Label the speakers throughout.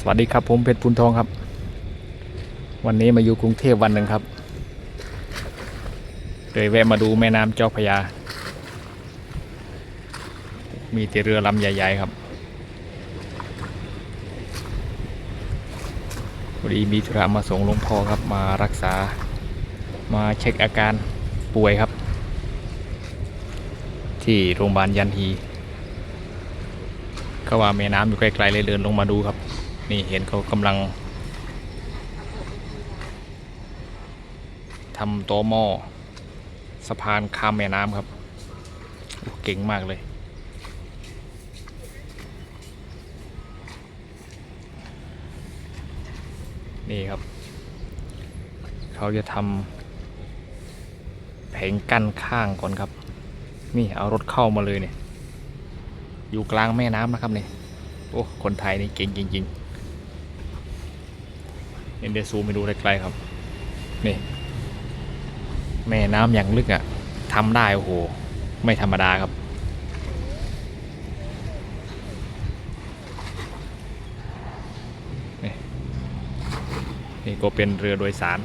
Speaker 1: สวัสดีครับผมเพชรพุนทองครับ วันนี้มาอยู่กรุงเทพวันหนึ่งครับเลยแวะมาดูแม่น้ำเจ้าพระยา มีแต่เรือลำใหญ่ๆครับพอดีมีธุระมาส่งหลวงพ่อครับมารักษามาเช็คอาการป่วยครับ ที่โรงพยาบาลยันฮีก็ว่าแม่น้ำอยู่ไกลๆเลยเดินลงมาดูครับ นี่เห็นเขากำลังทำโตอหม้อสะพานข้ามแม่น้ำครับโอ้เก่งมากเลย นี่ครับ เขาจะทำแผงกั้นข้างก่อนครับ นี่เอารถเข้ามาเลยเนี่ย อยู่กลางแม่น้ำนะครับเนี่ยโอ้ คนไทยนี่เก่งจริงๆ เอ็นเดยวซูมไปดูไกลๆครับ นี่ แม่น้ำอย่างลึกอะ่ะทำได้โอ้โห ไม่ธรรมดาครับ นี่นี่ก็เป็นเรือโดยสาร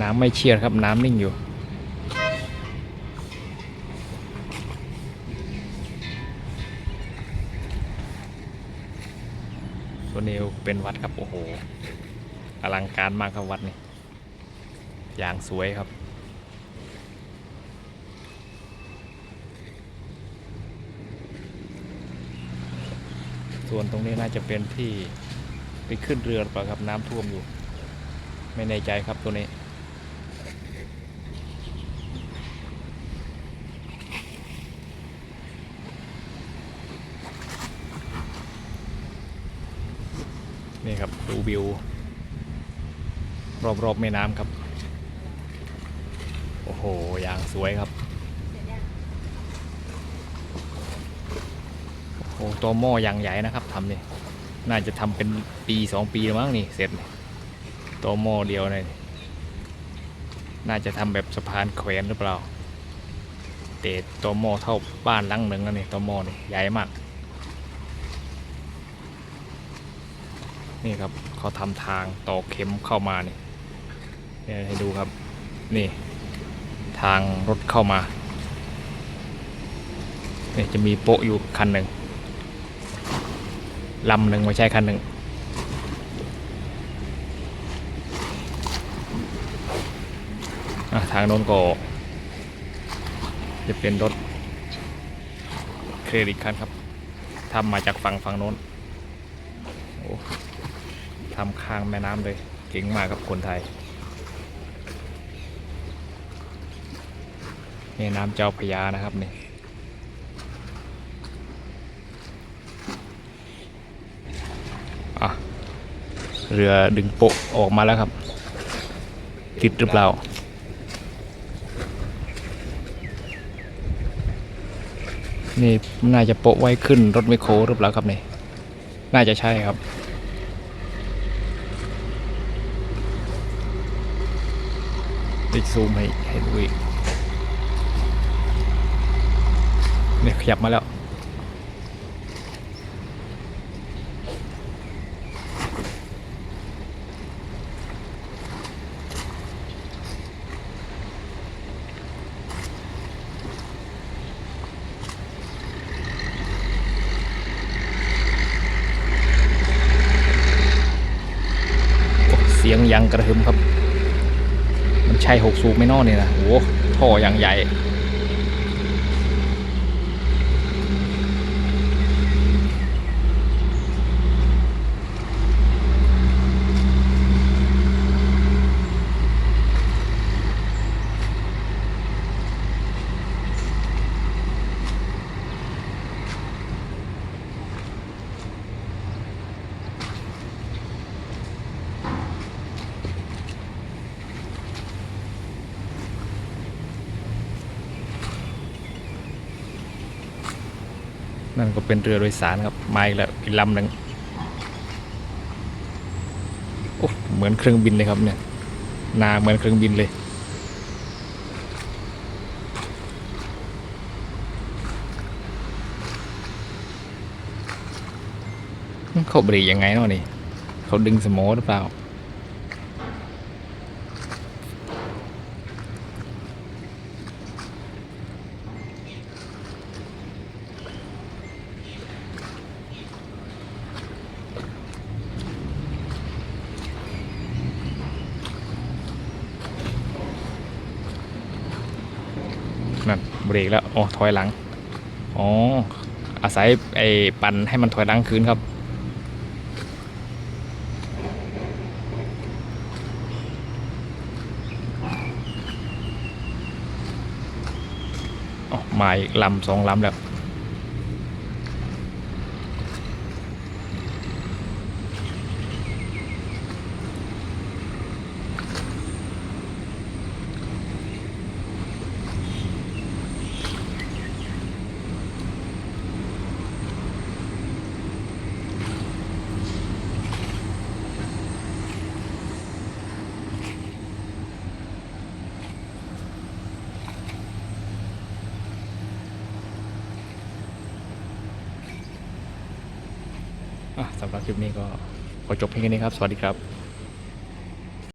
Speaker 1: น้ำไม่เชี่ยครับ น้ำนิ่งอยู่ ตัวนนี้เป็นวัดครับ โอ้โห อลังการมากครับวัดนี่อย่างสวยครับ ส่วนตรงนี้น่าจะเป็นที่ไปขึ้นเรือหรือเปล่าครับน้ำท่วมอยู่ ไม่แน่ใจครับตัวนี้ นี่ ครับดูวิว รอบๆแม่น้ำครับ โอ้โหอย่างสวยครับโอ้โหตัวหม้ออย่างใหญ่นะครับทำนี่น่าจะทำเป็นปีสองปีแล้วมั้งนี่เสร็จตัวหม้อเดียวเลยน่าจะทำแบบสะพานแขวนหรือเปล่าแต่ตัวหม้อเท่าบ้านหลังหนึ่งแล้วนี่ตัวหม้อนี่ใหญ่มาก นี่ครับเขาทำทางต่อเข็มเข้ามานี่เนี่ยให้ดูครับนี่ ทางรถเข้ามาเนี่ยจะมีโปะอยู่คันหนึ่งลำหนึ่งไม่ใช่คันหนึ่งทางโน้นก็จะเป็นรถเครดิตคันครับทำมาจากฝั่งฝั่งโน้นโอ้ ทำข้างแม่น้ำเลย เก่งมากครับคนไทยแม่น้ำเจ้าพยานะครับนี่เรือดึงโปะออกมาแล้วครับ ติดหรือเปล่านี่น่าจะโปะไว้ขึ้นรถไมโครหรือเปล่าครับนี่ น่าจะใช่ครับ ติดซูมให้ให้ดูอีกเนี่ยขยับมาแล้วเสียงยังกระหึ่มครับ ใช่หกสูบไม่นอเนี่ยนะโอ้โหท่ออย่างใหญ่ นั่นก็เป็นเรือโดยสารครับมาอีกแล้วอีกลำหนึ่งโอ้เหมือนเครื่องบินเลยครับเนี่ยนาเหมือนเครื่องบินเลย เขาบรกยังไงเนาะนี่ เขาดึงสมอหรือเปล่า นั่นเบรกแล้วอ๋อถอยหลังอ๋ออาศัยไอ้ปั่นให้มันถอยหลังคืนครับอ๋อมาอีกลำสองลำแล้ว สำหรับคลิปนี้ก็ขอจบเพียงแค่นี้ครับ สวัสดีครับ